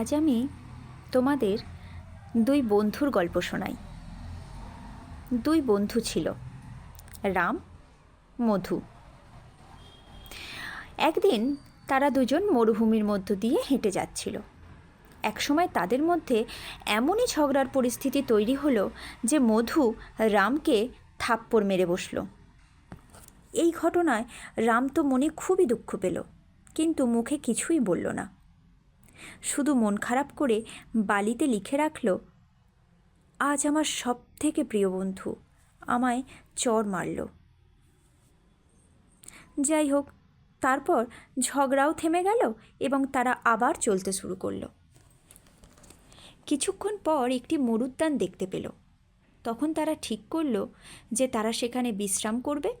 আজ আমি তোমাদের দুই বন্ধুর গল্প শোনাই। দুই বন্ধু ছিল, রাম, মধু। একদিন তারা দুজন মরুভূমির মধ্য দিয়ে হেঁটে যাচ্ছিল। একসময় তাদের মধ্যে এমনই ঝগড়ার পরিস্থিতি তৈরি হলো যে মধু রামকে থাপ্পড় মেরে বসল। এই ঘটনায় রাম তো মনে খুবই দুঃখ পেল, কিন্তু মুখে কিছুই বলল না। শুধু মন খারাপ করে বালিতে লিখে রাখল, আজ আমার সব থেকে প্রিয় বন্ধু। আমায় চর মারল। যাই হোক, তারপর ঝগড়াও থেমে গেল এবং তারা আবার চলতে শুরু করল। কিছুক্ষণ পর একটি মরুদ্যান দেখতে পেল। তখন তারা ঠিক করল যে তারা সেখানে বিশ্রাম করবে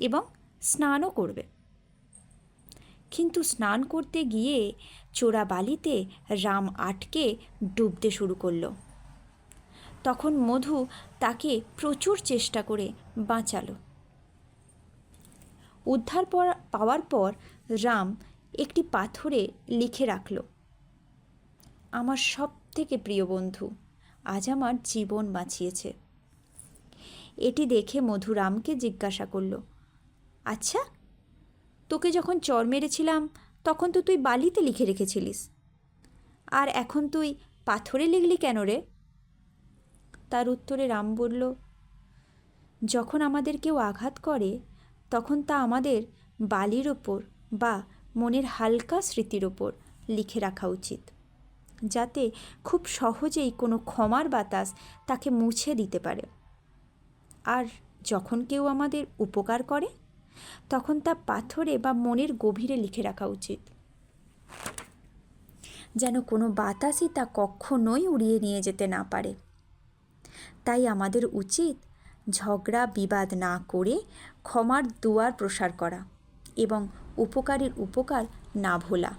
এবং স্নানও করবে। কিন্তু স্নান করতে গিয়ে চোরা বালিতে রাম আটকে ডুবতে শুরু করল। তখন মধু তাকে প্রচুর চেষ্টা করে বাঁচালো। উদ্ধার পাওয়ার পর রাম একটি পাথরে লিখে রাখল, আমার সব থেকে প্রিয় বন্ধু, আজ আমার জীবন বাঁচিয়েছে। এটি দেখে মধু রামকে জিজ্ঞাসা করল আচ্ছা তোকে যখন চর মেরেছিলাম, তখন তো তুই বালিতে লিখে রেখেছিলিস। আর এখন তুই পাথরে লিখলি কেন রে? তার উত্তরে রাম বলল, যখন আমাদের কেউ আঘাত করে, তখন তা আমাদের বালির ওপর বা মনের হালকা স্মৃতির ওপর লিখে রাখা উচিত, যাতে খুব সহজেই কোনো ক্ষমার বাতাস তাকে মুছে দিতে পারে। আর যখন কেউ আমাদের উপকার করে তখন তা পাথরে বা মনের গভীরে লিখে রাখা উচিত। যেন কোনো বাতাসই তা কখনোই উড়িয়ে নিয়ে যেতে না পারে। তাই আমাদের উচিত ঝগড়া বিবাদ না করে ক্ষমার দুয়ার প্রসার করা এবং উপকারের উপকার না ভোলা।